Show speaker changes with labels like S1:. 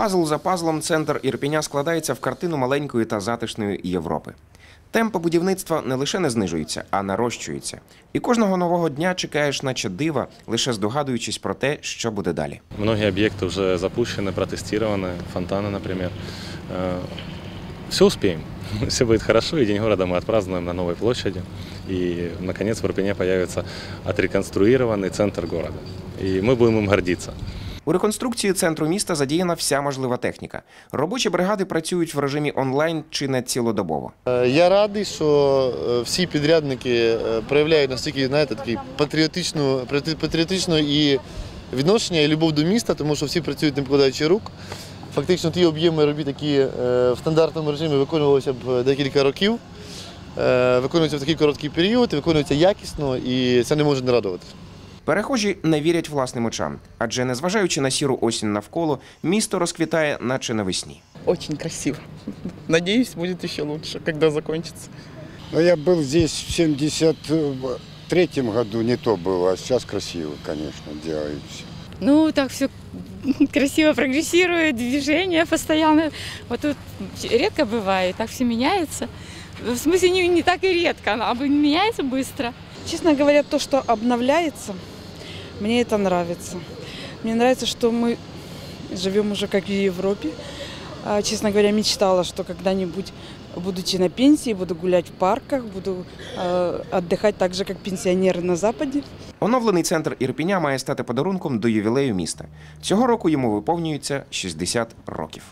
S1: Пазл за пазлом центр Ірпеня складається в картину маленької та затишної Європи. Темпи будівництва не лише не знижуються, а нарощуються. І кожного нового дня чекаєш, наче дива, лише здогадуючись про те, що буде далі.
S2: Многие объекты уже запущены, протестированы, фонтаны, например. Все успеем. Все будет хорошо, и День города мы отпразднуем на Новой площади. И, наконец, в Ирпене появится отреконструированный центр города. И мы будем им гордиться.
S1: У реконструкції центру міста задіяна вся можлива техніка. Робочі бригади працюють в режимі онлайн чи не цілодобово.
S3: Е, Я радий, що е, всі підрядники е, проявляють настільки знаєте, такий патріотичну, патріотичну і відношення і любов до міста, тому що всі працюють не покладаючи рук. Фактично ті об'єми робіт, які в стандартному режимі виконувалися б декілька років, виконуються в такий короткий період, виконуються якісно, і це не може не радувати.
S1: Перехожі не вірять власним очам, адже незважаючи на сіру осінь навколо, місто розквітає, наче навесні.
S4: Очень красиво. Надеюсь, будет еще лучше, когда закончится.
S5: Но я был здесь в 73 году, не то было, а сейчас красиво, конечно, делают все.
S6: Ну, так все красиво прогрессирует, движение постоянно. Вот тут редко бывает, так все меняется. В смысле, не, не так и редко, а меняется быстро.
S7: Честно говоря, то, что обновляется, мне это нравится. Мне нравится, что мы живем уже как в Европе. А, Честно говоря, мечтала, что когда-нибудь, будучи на пенсии, буду гулять в парках, буду э, отдыхать так же, как пенсионеры на Западе.
S1: Оновлений центр Ірпеня має стати подарунком до ювілею міста. Цього року йому виповнюється 60 років.